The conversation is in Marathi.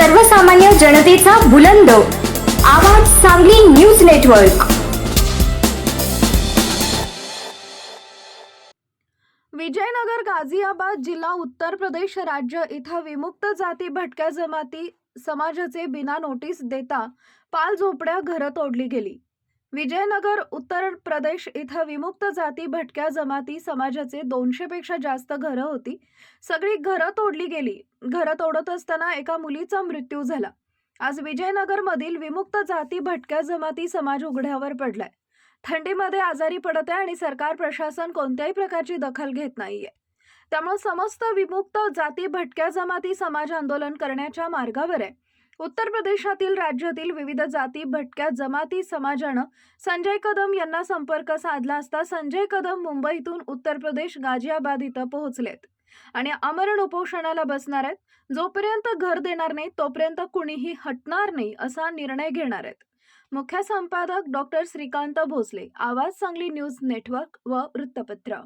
सर्वसामान्य जनतेचा बुलंद. आवाज सांगली न्यूज नेटवर्क. विजयनगर गाझियाबाद जिल्हा उत्तर प्रदेश राज्य इथं विमुक्त जाती भटक्या जमाती समाजाचे बिना नोटीस देता पाल झोपड्या घरं तोडली गेली. विजयनगर उत्तर प्रदेश इथं विमुक्त जाती भटक्या जमाती समाजाचे दोनशे पेक्षा जास्त घरं होती. सगळी घरं तोडली गेली. घरं तोडत असताना एका मुलीचा मृत्यू झाला. आज विजयनगरमधील विमुक्त जाती भटक्या जमाती समाज उघड्यावर पडलाय. थंडीमध्ये आजारी पडत आहे आणि सरकार प्रशासन कोणत्याही प्रकारची दखल घेत नाहीये. त्यामुळे समस्त विमुक्त जाती भटक्या जमाती समाज आंदोलन करण्याच्या मार्गावर आहे. उत्तर प्रदेशातील राज्यातील विविध जाती भटक्या जमाती समाजानं संजय कदम यांना संपर्क साधला असता संजय कदम मुंबईतून उत्तर प्रदेश गाझियाबाद इथं पोहोचलेत. आणि अमरण उपोषणाला बसणार आहेत. जोपर्यंत घर देणार नाही तोपर्यंत कुणीही हटणार नाही असा निर्णय घेणार आहेत. मुख्य संपादक डॉक्टर श्रीकांत भोसले आवाज सांगली न्यूज नेटवर्क व वृत्तपत्र.